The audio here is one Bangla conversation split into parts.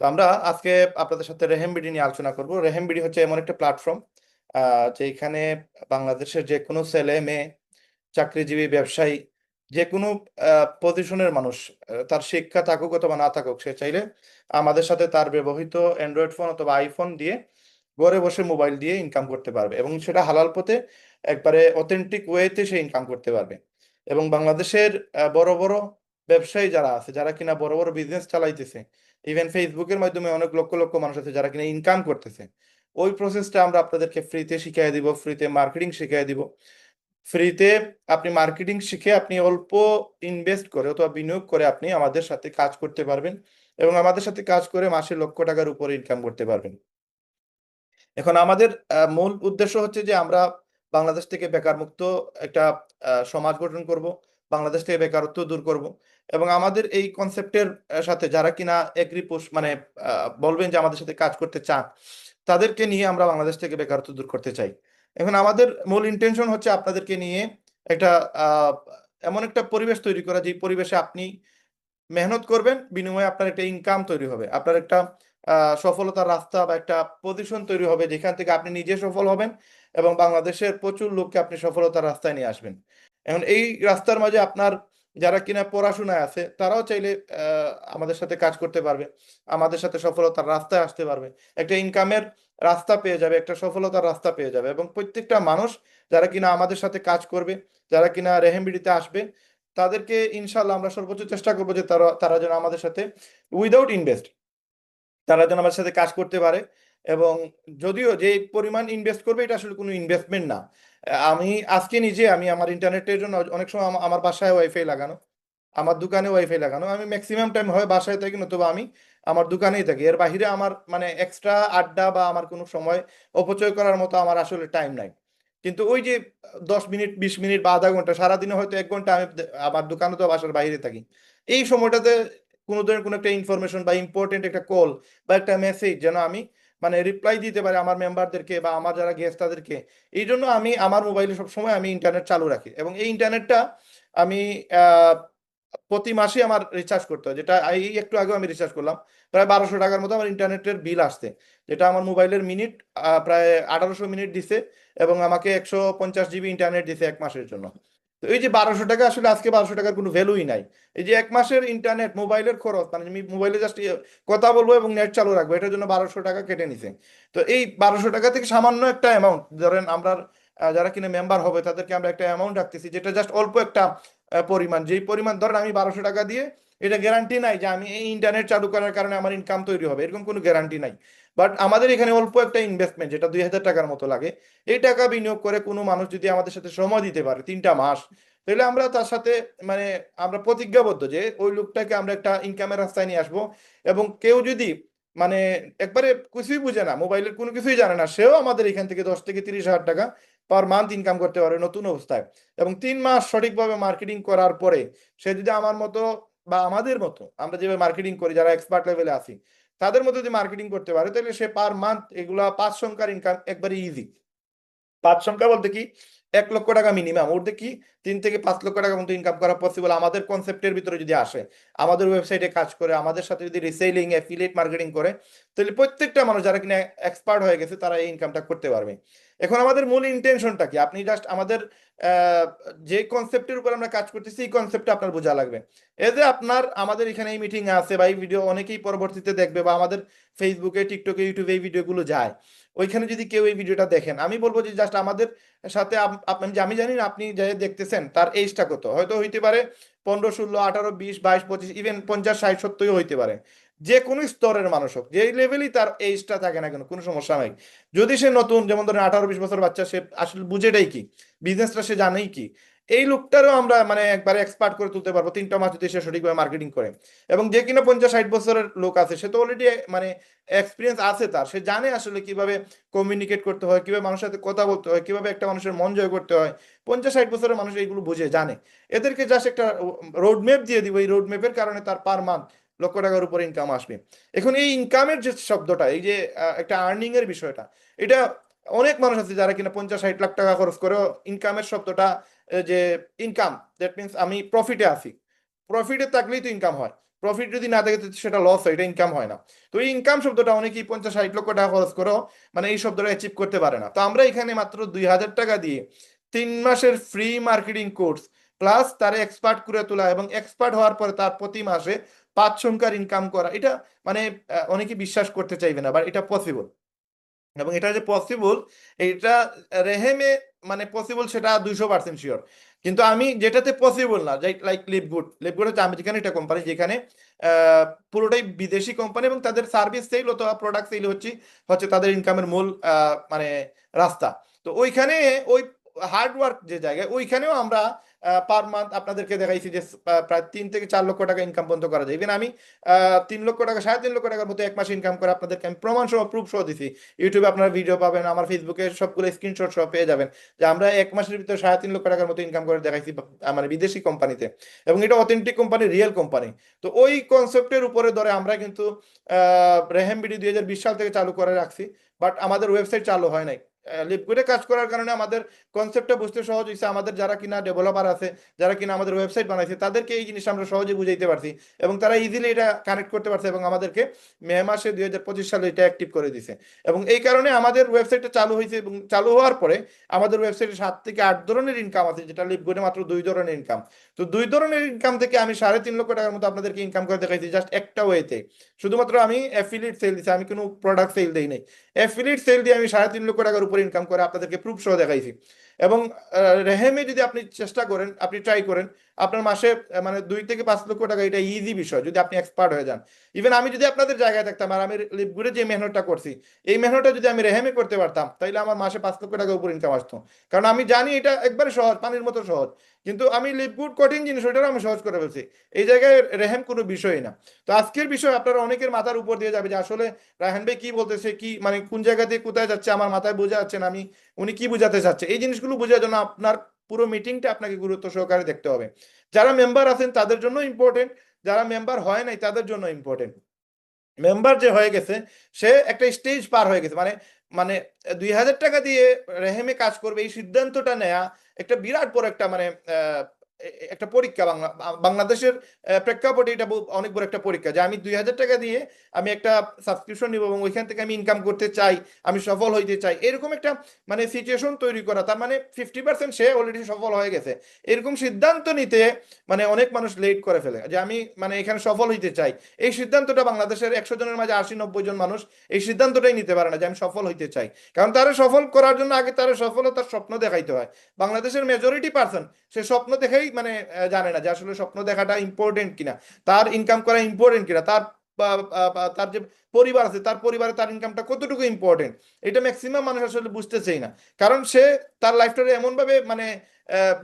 তো আমরা আজকে আপনাদের সাথে রেহেম বিডি নিয়ে আলোচনা করব। রেহেমবিডি হচ্ছে এমন একটা প্ল্যাটফর্ম যেখানে বাংলাদেশের যে কোনো ছেলে, মেয়ে, চাকরিজীবী, ব্যবসায়ী যে কোনো পজিশনের মানুষ তার শিক্ষা থাকুক অথবা না থাকুক, সে চাইলে আমাদের সাথে তার ব্যবহৃত অ্যান্ড্রয়েড ফোন অথবা আইফোন দিয়ে ঘরে বসে মোবাইল দিয়ে ইনকাম করতে পারবে এবং সেটা হালাল পথে একবারে অথেন্টিক ওয়েতে সে ইনকাম করতে পারবে। এবং বাংলাদেশের বড় বড় ব্যবসায়ী যারা আছে, যারা কিনা বড় বড় বিজনেস চালাইতেছে ইভেন ফেসবুকের মাধ্যমে অনেক লক্ষ লক্ষ মানুষ আছে যারা কিনা ইনকাম করতেছে। ওই প্রসেসটা আমরা আপনাদেরকে ফ্রিতে শিখিয়ে দিব ফ্রিতে মার্কেটিং শিখিয়ে দিব। ফ্রিতে আপনি মার্কেটিং শিখে আপনি অল্প ইনভেস্ট করে অথবা বিনিয়োগ করে আপনি আমাদের সাথে কাজ করতে পারবেন এবং আমাদের সাথে কাজ করে মাসে লক্ষ টাকার উপরে ইনকাম করতে পারবেন। এখন আমাদের মূল উদ্দেশ্য হচ্ছে যে আমরা বাংলাদেশ থেকে বেকার মুক্ত একটা সমাজ গঠন করব। বাংলাদেশ থেকে বেকারত্ব দূর করব। এবং আমাদের এই কনসেপ্টের সাথে যারা কিনা এগ্রি মানে বলবেন যে আমাদের সাথে কাজ করতে চান, তাদেরকে নিয়ে আমরা বাংলাদেশ থেকে বেকারত্ব দূর করতে চাই। এখন আমাদের মূল ইন্টেনশন হচ্ছে আপনাদেরকে নিয়ে একটা এমন একটা পরিবেশ তৈরি করা যে পরিবেশে আপনি মেহনত করবেন, বিনিময়ে আপনার একটা ইনকাম তৈরি হবে। আপনার একটা সফলতার রাস্তা বা একটা পজিশন তৈরি হবে, যেখান থেকে আপনি নিজে সফল হবেন এবং বাংলাদেশের প্রচুর লোককে আপনি সফলতার রাস্তায় নিয়ে আসবেন। এখন এই রাস্তার মাঝে আপনার যারা কিনা পড়াশোনায় আছে, তারাও চাইলে আমাদের সাথে কাজ করতে পারবে। আমাদের সাথে সফলতার রাস্তায় আসতে পারবে। একটা ইনকামের রাস্তা পেয়ে যাবে, একটা সফলতার রাস্তা পেয়ে যাবে এবং প্রত্যেকটা মানুষ যারা কিনা আমাদের সাথে কাজ করবে, যারা কিনা রেহেমবিডিতে আসবে, তাদেরকে ইনশাল্লাহ আমরা সর্বোচ্চ চেষ্টা করব যে তারা তারা যেন আমাদের সাথে উইদাউট ইনভেস্ট তারা যেন আমাদের সাথে কাজ করতে পারে এবং যদিও যে পরিমাণ ইনভেস্ট করবে, এটা আসলে কোনো ইনভেস্টমেন্ট না। আমি আজকে নিজে, আমি আমার ইন্টারনেটের জন্য অনেক সময় আমার বাসায় ওয়াইফাই লাগানো, আমার দোকানে ওয়াইফাই লাগানো, আমি ম্যাক্সিমাম টাইম হয় বাসায় থাকি নতুবা আমি আমার দোকানেই থাকি। এর বাইরে আমার মানে এক্সট্রা আড্ডা বা আমার কোনো সময় অপচয় করার মতো আমার আসলে টাইম নাই। কিন্তু ওই যে দশ মিনিট, বিশ মিনিট বা আধা ঘণ্টা, সারাদিনে হয়তো এক ঘণ্টা আমি আমার দোকানে তো বাসার বাইরে থাকি। এই সময়টাতে কোনো ধরনের কোনো একটা ইনফরমেশন বা ইম্পর্টেন্ট একটা কল বা একটা মেসেজ যেন আমি মানে রিপ্লাই দিতে পারি আমার মেম্বারদেরকে বা আমার যারা গেস্ট তাদেরকে। এই জন্য আমি, আমার মোবাইলে সবসময় আমি ইন্টারনেট চালু রাখি এবং এই ইন্টারনেটটা আমি প্রতি মাসে আমার রিচার্জ করতে হয়। যেটা এই একটু আগেও আমি রিচার্জ করলাম। প্রায় বারোশো টাকার মতো আমার ইন্টারনেটের বিল আসছে। যেটা আমার মোবাইলের মিনিট প্রায় আঠারোশো মিনিট দিছে এবং আমাকে একশো পঞ্চাশ জিবি ইন্টারনেট দিছে এক মাসের জন্য। তো এই যে বারোশো টাকা আসলে আজকে বারোশো টাকার কোনো ভ্যালুই নাই। এই যে এক মাসের ইন্টারনেট মোবাইলের খরচ মানে আমি মোবাইলে জাস্ট কথা বলব এবং নেট চালু রাখব, এটার জন্য বারোশো টাকা কেটে নিছে। তো এই বারোশো টাকা থেকে সামান্য একটা অ্যামাউন্ট ধরেন আমরা যারা কিনা মেম্বার হবে, তাদেরকে আমরা একটা অ্যামাউন্ট রাখতেছি, যেটা জাস্ট অল্প একটা পরিমাণ। যেই পরিমাণ, ধরেন আমি বারোশো টাকা দিয়ে, এটা গ্যারান্টি নাই যে আমি এই ইন্টারনেট চালু করার কারণে আমার ইনকাম তৈরি হবে, এরকম কোনো গ্যারান্টি নাই। বাট আমাদের এখানে অল্প একটা ইনভেস্টমেন্ট যেটা দুই হাজার টাকার মতো লাগে, এই টাকা বিনিয়োগ করে কোনো মানুষ যদি আমাদের সাথে সময় দিতে পারে, তিনটা মাস, তাহলে আমরা তার সাথে মানে আমরা প্রতিজ্ঞাবদ্ধ যে ওই লোকটাকে আমরা একটা ইনকামের রাস্তায় নিয়ে আসব। এবং কেউ যদি মানে একবারে কিছুই বুঝে না, মোবাইলের কোনো কিছুই জানে না, সেও আমাদের এখান থেকে দশ থেকে তিরিশ হাজার টাকা পার মান্থ ইনকাম করতে পারে নতুন অবস্থায়। এবং তিন মাস সঠিকভাবে মার্কেটিং করার পরে, সে যদি আমার মতো বা আমাদের মতো, আমরা যেভাবে মার্কেটিং করি, যারা এক্সপার্ট লেভেলে আছি তাদের মধ্যে যদি মার্কেটিং করতে পারে, তাহলে সে পার মান্থ এগুলা পাঁচ সংখ্যার ইনকাম একবারে ইজি পাঁচ সংখ্যা বলতে কি? এক লক্ষ টাকা মিনিমাম ওর কি? তিন থেকে পাঁচ লক্ষ টাকা মতো ইনকাম করা পসিবল আমাদের কনসেপ্টের ভিতরে যদি আসে, আমাদের ওয়েবসাইটে কাজ করে, আমাদের সাথে যদি রিসেলিং অ্যাফিলিয়েট মার্কেটিং করে, তাহলে প্রত্যেকটা মানুষ যারা কিনা এক্সপার্ট হয়ে গেছে, তারা এই ইনকামটা করতে পারবে। এখন আমাদের মূল ইন্টেনশনটা কি? আপনি জাস্ট আমাদের যে কনসেপ্টের উপর আমরা কাজ করতেছি এই কনসেপ্টটা আপনার বোঝা লাগবে। এই যে আপনার, আমাদের এখানে এই মিটিং আছে বা এই ভিডিও অনেকেই পরবর্তীতে দেখবে বা আমাদের ফেসবুকে টিকটকে ইউটিউবে এই ভিডিওগুলো যায়। ওইখানে যদি কেউ এই ভিডিওটা দেখেন, আমি বলব যে জাস্ট আমাদের সাথে আমি জানি না আপনি যাই দেখতেছেন, তার এইজটা কত? হয়তো হইতে পারে পনেরো, ষোলো, আঠারো, বিশ, বাইশ, পঁচিশ ইভেন পঞ্চাশ, ষাট, সত্তরও হইতে পারে। যে কোনো স্তরের মানুষ হোক যে লেভেলই তার এইজটা থাকে না কেন, কোনো সমস্যা নাই। যদি সে নতুন, যেমন ধরেন আঠারো বিশ বছর বাচ্চা, সে আসলে বুঝেটাই কি? বিজনেসটা সে জানেই কি? এই লোকটারও আমরা মানে একবারে এক্সপার্ট করে তুলতে পারব, তিনটা মাস যদি সে সঠিকভাবে মার্কেটিং করে। এবং যে কিনা পঞ্চাশ, ষাট বছরের লোক আছে, সে তো অলরেডি মানে এক্সপিরিয়েন্স আছে তার। সে জানে আসলে কীভাবে কমিউনিকেট করতে হয়, কীভাবে মানুষের সাথে কথা বলতে হয়, কীভাবে একটা মানুষের মন জয় করতে হয়। পঞ্চাশ, ষাট বছরের মানুষ এইগুলো বুঝে, জানে। এদেরকে জাস্ট একটা রোড ম্যাপ দিয়ে দিব, এই রোড ম্যাপের কারণে তার পার মান্থ লক্ষ টাকার উপর ইনকাম আসবে। এখন এই ইনকামের যে শব্দটা, এই যে একটা আর্নিং এর বিষয়টা, এটা অনেক মানুষ আছে যারা কিনা পঞ্চাশ, ষাট লাখ টাকা খরচ করেও ইনকামের শব্দটা যে ইনকাম দ্যাট মিনস আমি প্রফিটে আসি প্রফিটে থাকলেই তো ইনকাম হয়। প্রফিট যদি না থাকে সেটা লস হয়, এটা ইনকাম হয় না। তো এই ইনকাম শব্দটা অনেকেই পঞ্চাশ, ষাট লক্ষ টাকা খরচ করেও মানে এই শব্দটা অ্যাচিভ করতে পারে না। তো আমরা এখানে মাত্র দুই হাজার টাকা দিয়ে তিন মাসের ফ্রি মার্কেটিং কোর্স প্লাস তার এক্সপার্ট করে তোলা এবং এক্সপার্ট হওয়ার পরে তার প্রতি মাসে পাঁচ সংখ্যার ইনকাম করা, এটা মানে অনেকে বিশ্বাস করতে চাইবে না বাট এটা পসিবল এবং এটা যে পসিবল এটা রেহেমে মানে পসিবল সেটা দুইশো পার্সেন্ট শিওর কিন্তু আমি যেটাতে পসিবল না, যাই লাইক লিপগুড লিপগুড হচ্ছে আমেরিকান একটা কোম্পানি যেখানে পুরোটাই বিদেশি কোম্পানি এবং তাদের সার্ভিস সেল অথবা প্রোডাক্ট সেল হচ্ছে হচ্ছে তাদের ইনকামের মূল মানে রাস্তা। তো ওইখানে ওই হার্ডওয়ার্ক যে জায়গায়, ওইখানেও আমরা পার মান্থ আপনাদেরকে দেখাইছি যে প্রায় তিন থেকে চার লক্ষ টাকা ইনকাম পর্যন্ত করা যায়। ইভেন আমি তিন লক্ষ টাকা, সাড়ে তিন লক্ষ টাকার মতো এক মাসে ইনকাম করে আপনাদেরকে আমি প্রমাণ সহ প্রুফ সহ দিছি। ইউটিউবে আপনারা ভিডিও পাবেন, আমার ফেসবুকে সবগুলো স্ক্রিনশট সহ পেয়ে যাবেন যে আমরা এক মাসের ভিতরে সাড়ে তিন লক্ষ টাকার মতো ইনকাম করে দেখাইছি মানে বিদেশি কোম্পানিতে এবং এটা অথেন্টিক কোম্পানি রিয়েল কোম্পানি তো ওই কনসেপ্টের উপরে ধরে আমরা কিন্তু রেহেম বিডি দুই হাজার বিশ সাল থেকে চালু করে রাখছি বাট আমাদের ওয়েবসাইট চালু হয় নাই। লিপগুডে কাজ করার কারণে আমাদের কনসেপ্টটা বুঝতে সহজ হয়েছে আমাদের যারা কিনা ডেভেলপার আছে, যারা কিনা আমাদের ওয়েবসাইট বানাইছে, তাদেরকে এই জিনিসটা আমরা সহজে বুঝাইতে পারছি এবং তারা ইজিলি এটা কানেক্ট করতে পারছে এবং আমাদেরকে মে মাসে দুই হাজার পঁচিশ সালে এটা অ্যাক্টিভ করে দিছে। এবং এই কারণে আমাদের ওয়েবসাইটটা চালু হয়েছে এবং চালু হওয়ার পরে আমাদের ওয়েবসাইটে সাত থেকে আট ধরনের ইনকাম আছে, যেটা লিপগুডে মাত্র দুই ধরনের ইনকাম তো দুই ধরনের ইনকাম থেকে আমি সাড়ে তিন লক্ষ টাকার মতো আপনাদেরকে ইনকাম করে দেখাইছি জাস্ট একটা ওয়েতে শুধুমাত্র আমি অ্যাফিলিয়েট সেল দিছি, আমি কোনো প্রোডাক্ট সেল দিই নাই। অ্যাফিলিয়েট সেল দিয়ে আমি সাড়ে তিন লক্ষ টাকার উপর ইনকাম করে আপনাদেরকে প্রুফ সহ দেখাইছি। এবং রেহেমে যদি আপনি চেষ্টা করেন, আপনি ট্রাই করেন আপনার মাসে মানে দুই থেকে পাঁচ লক্ষ টাকা, এটা ইজি বিষয়, যদি আপনি এক্সপার্ট হয়ে যান। ইভেন আমি যদি আপনাদের জায়গায় থাকতাম আর আমি লিপগুড়ে যে মেহনতটা করছি, এই মেহনতটা যদি আমি রেহেমে করতে পারতাম তাহলে আমার মাসে পাঁচ লক্ষ টাকা উপর ইনকাম আসতো। কারণ আমি জানি এটা একবারে সহজ, পানির মতো সহজ। কিন্তু আমি লিপগুড কঠিন জিনিস ওইটাও আমি সহজ করে ফেলছি। এই জায়গায় রেহেম কোনো বিষয়ই না। তো আজকের বিষয় আপনারা অনেকের মাথার উপর দিয়ে যাবে যে, আসলে রাহান ভাই কি বলতেছে, কি মানে কোন জায়গা দিয়ে কোথায় যাচ্ছে, আমার মাথায় বোঝা যাচ্ছে না, আমি, উনি কি বোঝাতে চাচ্ছে? এই জিনিসগুলো বোঝার জন্য আপনার পুরো মিটিংটা আপনাকে গুরুত্ব সহকারে দেখতে হবে। যারা মেম্বার আছেন, তাদের জন্য ইম্পর্টেন্ট যারা মেম্বার হয় নাই, তাদের জন্য ইম্পর্টেন্ট মেম্বার যে হয়ে গেছে, সে একটা স্টেজ পার হয়ে গেছে। মানে মানে দুই হাজার টাকা দিয়ে রেহেমে কাজ করবে, এই সিদ্ধান্তটা নেয়া একটা বিরাট বড় একটা মানে একটা পরীক্ষা বাংলা, বাংলাদেশের প্রেক্ষাপটে এটা অনেক বড় একটা পরীক্ষা যে আমি দুই হাজার টাকা দিয়ে আমি একটা সাবস্ক্রিপশন নিব এবং ওইখান থেকে আমি ইনকাম করতে চাই, আমি সফল হইতে চাই, এরকম একটা মানে সিচুয়েশন তৈরি করা, তার মানে ফিফটি পার্সেন্ট সে অলরেডি সফল হয়ে গেছে। এরকম সিদ্ধান্ত নিতে মানে অনেক মানুষ লেট করে ফেলে যে আমি মানে এখানে সফল হইতে চাই। এই সিদ্ধান্তটা বাংলাদেশের একশো জনের মাঝে আশি, নব্বই জন মানুষ এই সিদ্ধান্তটাই নিতে পারে না যে আমি সফল হইতে চাই। কারণ তারা সফল করার জন্য আগে তারা সফলতার স্বপ্ন দেখাইতে হয়। বাংলাদেশের মেজরিটি পার্সন সে স্বপ্ন দেখেই মানে জানে না যে আসলে স্বপ্ন দেখাটা ইম্পর্টেন্ট কিনা। তার ইনকাম করা ইম্পর্টেন্ট কিনা, তার তার যে পরিবার আছে, তার পরিবারে তার ইনকামটা কতটুকু ইম্পর্টেন্ট এটা ম্যাক্সিমাম মানুষ আসলে বুঝতেছেই না। কারণ সে তার লাইফটা এমন ভাবে মানে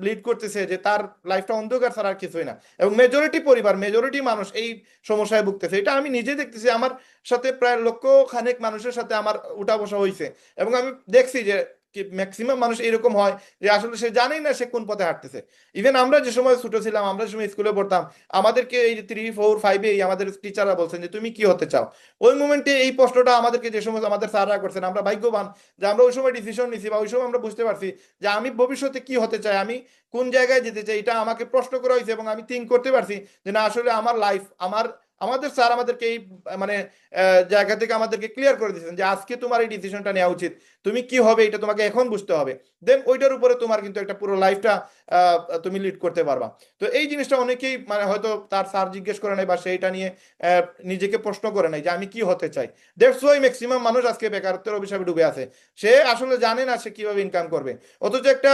লিড করতেছে যে তার লাইফটা অন্ধকার ছাড়া আর কিছুই না। এবং মেজরিটি পরিবার মেজরিটি মানুষ এই সমস্যায় ভুগতেছে। এটা আমি নিজে দেখতেছি, আমার সাথে প্রায় লক্ষ খানেক মানুষের সাথে আমার উঠা বসা হয়েছে এবং আমি দেখছি যে ম্যাক্সিমাম মানুষ এরকম হয় যে আসলে সে জানেই না সে কোন পথে হাঁটতেছে। ইভেন আমরা যে সময় ছোট ছিলাম, আমরা যে সময় স্কুলে পড়তাম, আমাদেরকে এই থ্রি ফোর ফাইভে আমাদের টিচাররা বলছেন যে, তুমি কি হতে চাও? ওই মোমেন্টে এই প্রশ্নটা আমাদেরকে যে সময় আমাদের স্যাররা করছেন, আমরা ভাগ্যবান যে আমরা ওই সময় ডিসিশন নিছি বা ওই সময় আমরা বুঝতে পারছি যে আমি ভবিষ্যতে কি হতে চাই, আমি কোন জায়গায় যেতে চাই, এটা আমাকে প্রশ্ন করা হয়েছে এবং আমি থিঙ্ক করতে পারছি যে না, আসলে আমার লাইফ আমার আমাদের স্যার আমাদেরকে এই মানে জায়গা থেকে আমাদেরকে ক্লিয়ার করে দিয়েছেন যে আজকে তোমার এই ডিসিশনটা নেওয়া উচিত। তুমি কি হবে এটা তোমাকে এখন বুঝতে হবে। দেন ওইটার উপরে তোমার কিন্তু একটা পুরো লাইফটা তুমি লিড করতে পারবা। তো এই জিনিসটা অনেকেই মানে হয়তো তার স্যার জিজ্ঞেস করে নাই বা সেইটা নিয়ে নিজেকে প্রশ্ন করে নাই যে আমি কি হতে চাই। দ্যাটস ওয়াই ম্যাক্সিমাম মানুষ আজকে বেকারত্বের অভিশাপে ডুবে আছে। সে আসলে জানে না সে কীভাবে ইনকাম করবে। অথচ একটা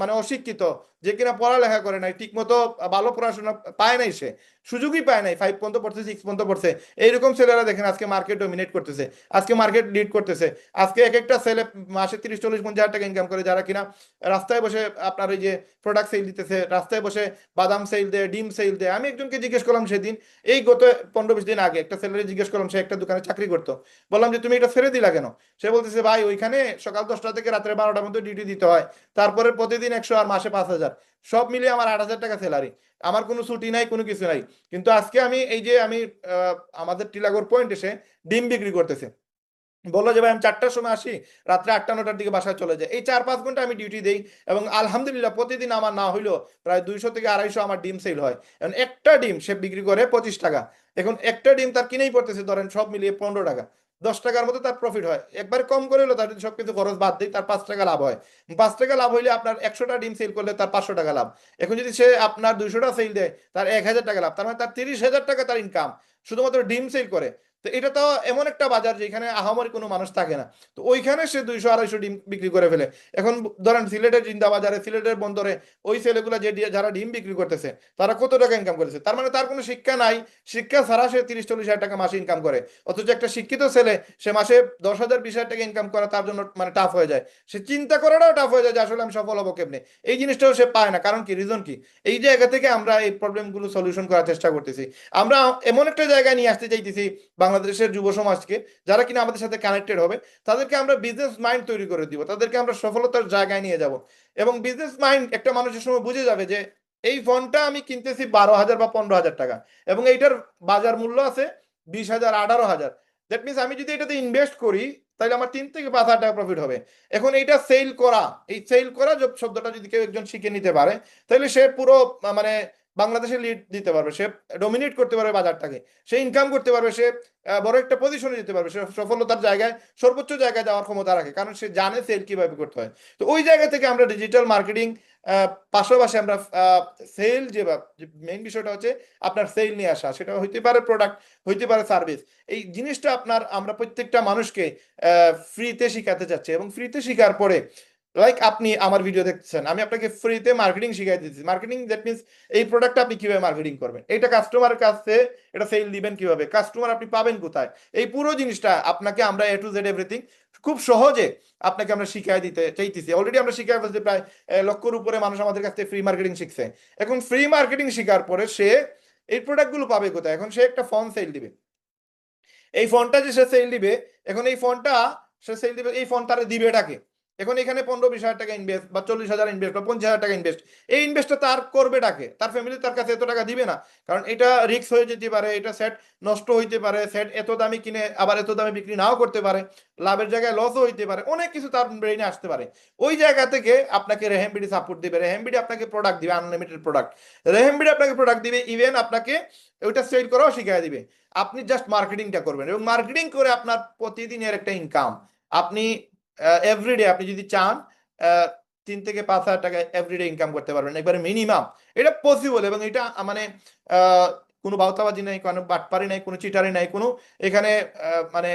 মানে অশিক্ষিত যে কিনা পড়ালেখা করে নাই ঠিক মতো ভালো পড়াশোনা পায় নাই সে, সুযোগই পায় নাই ফাইভ পর্যন্ত পড়ছে সিক্স পর্যন্ত পড়ছে, এইরকম ছেলেরা দেখেন আজকে মার্কেট ডমিনেট করতেছে, আজকে মার্কেট লিড করতেছে, আজকে এক একটা ছেলে মাসে তিরিশ, চল্লিশ, পঞ্চাশ টাকা ইনকাম করে, যারা কিনা রাস্তায় বসে আপনার ওই যে প্রোডাক্ট সেল দিতেছে, রাস্তায় বসে বাদাম সেল দেয়, ডিম সেল দেয়, আমি একজনকে জিজ্ঞেস করলাম সেদিন, এই গত পনেরো, বিশ দিন আগে একটা ছেলের জিজ্ঞেস করলাম, সে একটা দোকানে চাকরি করতো, বললাম যে, তুমি এটা ছেড়ে দিলা কেন? সে বলতেছে, ভাই, ওইখানে সকাল দশটা থেকে রাত্রে বারোটার মধ্যে ডিউটি দিতে হয়, তারপরে প্রতিদিন একশো আর মাসে পাঁচ হাজার। সব মিলিয়ে আমার আট হাজার টাকা স্যালারি আমার কোনো ছুটি নাই, কোনো কিছু নাই। কিন্তু আজকে আমি এই যে আমি আমাদের টিলাগড় পয়েন্ট এসে ডিম বিক্রি করতেছে। বলল যে ভাই, আমি চারটার সময় আসি, রাত্রে আটটা, নটার দিকে বাসায় চলে যাই। এই চার, পাঁচ ঘণ্টা আমি ডিউটি দিই এবং আলহামদুলিল্লাহ প্রতিদিন আমার না হইলেও প্রায় দুইশো থেকে আড়াইশো আমার ডিম সেল হয়। এখন একটা ডিম সে বিক্রি করে পঁচিশ টাকা। এখন একটা ডিম তার কিনেই পড়তেছে, ধরেন সব মিলিয়ে পনেরো টাকা। দশ টাকার মতো তার প্রফিট হয়। একবার কম করে হলো তার যদি সব কিছু খরচ বাদ দিই, তার পাঁচ টাকা লাভ হয়। পাঁচ টাকা লাভ হইলে আপনার একশোটা ডিম সেল করলে তার পাঁচশো টাকা লাভ। এখন যদি সে আপনার দুইশোটা সেল দেয়, তার এক হাজার টাকা লাভ। তার মানে তার তিরিশ হাজার টাকা তার ইনকাম শুধুমাত্র ডিম সেল করে। তো এটা তো এমন একটা বাজার যেখানে আহামরি কোনো মানুষ থাকে না। তো ওইখানে সে দুইশো আড়াইশো ডিম বিক্রি করে ফেলে। এখন ধরেন সিলেটের জিন্দা বাজারে, সিলেটের বন্দরে ওই ছেলেগুলো যে যারা ডিম বিক্রি করতেছে, তারা কত টাকা ইনকাম করেছে? তার মানে তার কোনো শিক্ষা নাই। শিক্ষা ছাড়া সে তিরিশ, চল্লিশ হাজার টাকা মাসে ইনকাম করে। অথচ একটা শিক্ষিত ছেলে, সে মাসে দশ হাজার, বিশ হাজার টাকা ইনকাম করা, তার জন্য মানে টাফ হয়ে যায়। সে চিন্তা করাটাও টাফ হয়ে যায় যে আসলে আমি সফল হব কেমনে? এই জিনিসটাও সে পায় না। কারণ কি? রিজন কি? এই জায়গা থেকে আমরা এই প্রবলেমগুলো সলিউশন করার চেষ্টা করতেছি। আমরা এমন একটা জায়গায় নিয়ে আসতে চাইতেছি বাংলাদেশের যুব সমাজকে, যারা কিনা আমাদের সাথে কানেক্টেড হবে, তাদেরকে আমরা বিজনেস মাইন্ড তৈরি করে দিব, তাদেরকে আমরা সফলতার জায়গায় নিয়ে যাব। এবং বিজনেস মাইন্ড একটা মানুষের সময় বুঝে যাবে যে, এই ফোনটা আমি কিনতেছি বারো হাজার বা পনেরো হাজার টাকা, এবং এইটার বাজার মূল্য আছে বিশ হাজার, আঠারো হাজার। দ্যাট মিনস আমি যদি এটাতে ইনভেস্ট করি, তাহলে আমার তিন থেকে পাঁচ হাজার টাকা প্রফিট হবে। এখন এইটা সেল করা, এই সেল করা শব্দটা যদি কেউ একজন শিখে নিতে পারে, তাহলে সে পুরো মানে বাংলাদেশে লিড দিতে পারবে, সে ডমিনেট করতে পারবে বাজারটাকে, সে ইনকাম করতে পারবে, সে বড় একটা পজিশনে যেতে পারবে, সে সফলতার জায়গায়, সর্বোচ্চ জায়গায় যাওয়ার ক্ষমতা রাখে, কারণ সে জানে সেল কীভাবে করতে হয়। তো ওই জায়গা থেকে আমরা ডিজিটাল মার্কেটিং পাশাপাশি আমরা সেল যে মেইন বিষয়টা হচ্ছে আপনার সেল নিয়ে আসা, সেটা হইতে পারে প্রোডাক্ট হইতে পারে সার্ভিস এই জিনিসটা আপনার, আমরা প্রত্যেকটা মানুষকে ফ্রিতে শিখাতে চাচ্ছি এবং ফ্রিতে শিখার পরে লাইক আপনি আমার ভিডিও দেখছেন আমি আপনাকে ফ্রিতে মার্কেটিং শিখাই দিচ্ছি মার্কেটিং দ্যাট মিনস এই প্রোডাক্টটা আপনি কীভাবে মার্কেটিং করবেন? এটা কাস্টমারের কাছে, এটা সেল দিবেন কীভাবে? কাস্টমার আপনি পাবেন কোথায়? এই পুরো জিনিসটা আপনাকে আমরা এ টু জেড এভরিথিং খুব সহজে আপনাকে আমরা শিখাই দিতে, চাইতেছি। অলরেডি আমরা শিখাই ফেলছি প্রায় লক্ষর উপরে মানুষ আমাদের কাছ থেকে ফ্রি মার্কেটিং শিখছে। এখন ফ্রি মার্কেটিং শেখার পরে সে এই প্রোডাক্টগুলো পাবে কোথায়? এখন সে একটা ফোন সেল দিবে। এই ফোনটা যে সে সেল দিবে, এখন এই ফোনটা সে সেল দিবে, এই ফোন তারা দিবে এটাকে। এখন এখানে পনেরো বিশ হাজার টাকা ইনভেস্ট বা চল্লিশ হাজার ইনভেস্ট বা পঞ্চাশ হাজার টাকা ইনভেস্ট এই ইনভেস্টটা তার করবে ডাকে তার ফ্যামিলি তার কাছে এত টাকা দিবে না। কারণ এটা রিস্ক হয়ে যেতে পারে, এটা সেট নষ্ট হইতে পারে সেট এত দামি কিনে আবার এত দামে বিক্রি নাও করতে পারে, লাভের জায়গায় লসও হইতে পারে, অনেক কিছু তার ব্রেইনে আসতে পারে। ওই জায়গা থেকে আপনাকে রেহেমবিডি সাপোর্ট দিবে। রেহেমবিডি আপনাকে প্রোডাক্ট দিবে আনলিমিটেড প্রোডাক্ট রেহেমবিডি আপনাকে প্রোডাক্ট দিবে ইভেন আপনাকে ওইটা সেল করাও শিখিয়ে দিবে। আপনি জাস্ট মার্কেটিংটা করবেন এবং মার্কেটিং করে আপনার প্রতিদিনের একটা ইনকাম আপনি এভরিডে আপনি যদি চান তিন থেকে পাঁচ হাজার টাকা এভরিডে ইনকাম করতে পারবেন। একবারে মিনিমাম এটা পসিবল এবং এটা মানে কোনো বাউতাবাজি নাই, কোনো বাটপারি নাই, কোনো চিটারি নাই, কোনো এখানে মানে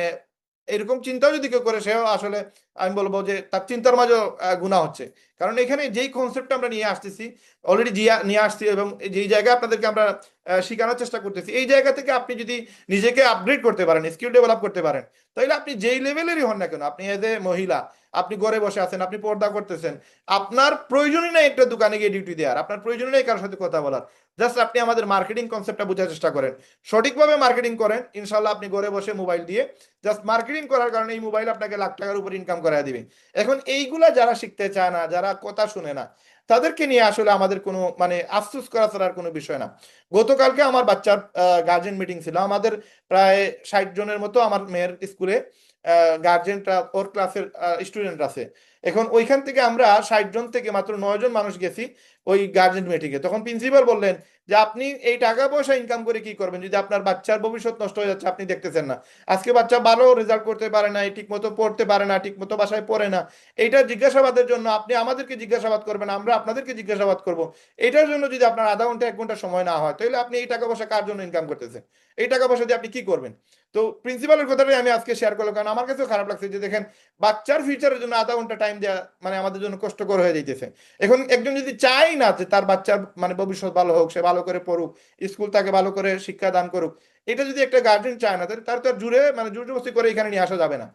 এরকম চিন্তাও যদি কেউ করে, সেও আসলে আমি বলব যে তার চিন্তার মাঝেও গুণা হচ্ছে। কারণ এখানে যেই কনসেপ্টটা আমরা নিয়ে আসতেছি অলরেডি জিয়া, নিয়ে আসছি এবং যেই জায়গায় আপনাদেরকে আমরা শেখানোর চেষ্টা করতেছি, এই জায়গা থেকে আপনি যদি নিজেকে আপগ্রেড করতে পারেন স্কিল ডেভেলপ করতে পারেন তাহলে আপনি যেই লেভেলেরই হন না কেন, আপনি এজ এ মহিলা আপনি ঘরে বসে আছেন, আপনি পর্দা করতেছেন, আপনার প্রয়োজনই নাই একটা দোকানে গিয়ে ডিউটি দেওয়ার, আপনার প্রয়োজনই নেই কারোর সাথে কথা বলার। জাস্ট আপনি আমাদের মার্কেটিং কনসেপ্টটা বোঝার চেষ্টা করেন। সঠিকভাবে মার্কেটিং করেন ইনশাল্লাহ আপনি ঘরে বসে মোবাইল দিয়ে জাস্ট মার্কেটিং করার কারণে এই মোবাইল আপনাকে লাখ টাকার উপর ইনকাম করায় দিবে। এখন এইগুলা যারা শিখতে চায় না, যারা কথা শুনে না, তাদেরকে নিয়ে আসলে আমাদের কোনো মানে আফসোস করা ছাড়া আর কোনো বিষয় না। গতকালকে আমার বাচ্চার গার্জেন মিটিং ছিল। আমাদের প্রায় ষাট জনের মতো আমার মেয়ের স্কুলে গার্জেনরা ওর ক্লাসের স্টুডেন্ট আছে। এখন ওইখান থেকে আমরা ষাট জন থেকে মাত্র নয় জন মানুষ গেছি ওই গার্জেন মিটিংয়ে তখন প্রিন্সিপাল বললেন যে, আপনি এই টাকা পয়সা ইনকাম করে কি করবেন? যদি আপনার বাচ্চার ভবিষ্যৎ নষ্ট হয়ে যাচ্ছে, আপনি দেখতেছেন না। আজকে বাচ্চা ভালো রেজাল্ট করতে পারে না ঠিক মতো পড়তে পারে না ঠিক মতো বাসায় পড়ে না। এইটা জিজ্ঞাসাবাদের জন্য আপনি আমাদেরকে জিজ্ঞাসাবাদ করবেন, আমরা আপনাদেরকে জিজ্ঞাসাবাদ করব। এটার জন্য যদি আপনার আধা ঘণ্টা, এক ঘণ্টা সময় না হয়, তাহলে আপনি এই টাকা পয়সা কার জন্য ইনকাম করতেছেন? এই টাকা পয়সা দিয়ে আপনি কি করবেন? তো প্রিন্সিপালের কথাটাই আমি আজকে শেয়ার করলাম। কারণ আমার কাছেও খারাপ লাগছে যে দেখেন, বাচ্চার ফিউচারের জন্য আধা ঘণ্টা টাইম দেওয়া মানে আমাদের জন্য কষ্টকর হয়ে যেতেছে এখন একজন যদি চাই না যে তার বাচ্চার মানে ভবিষ্যৎ ভালো হোক, সে ভালো করে পড়ুক স্কুল তাকে ভালো করে শিক্ষা দান করুক, এটা যদি একটা গার্জেন চায় না, তাহলে তার তো জুড়ে মানে জোর জবস্তি করে এখানে নিয়ে আসা যাবে না।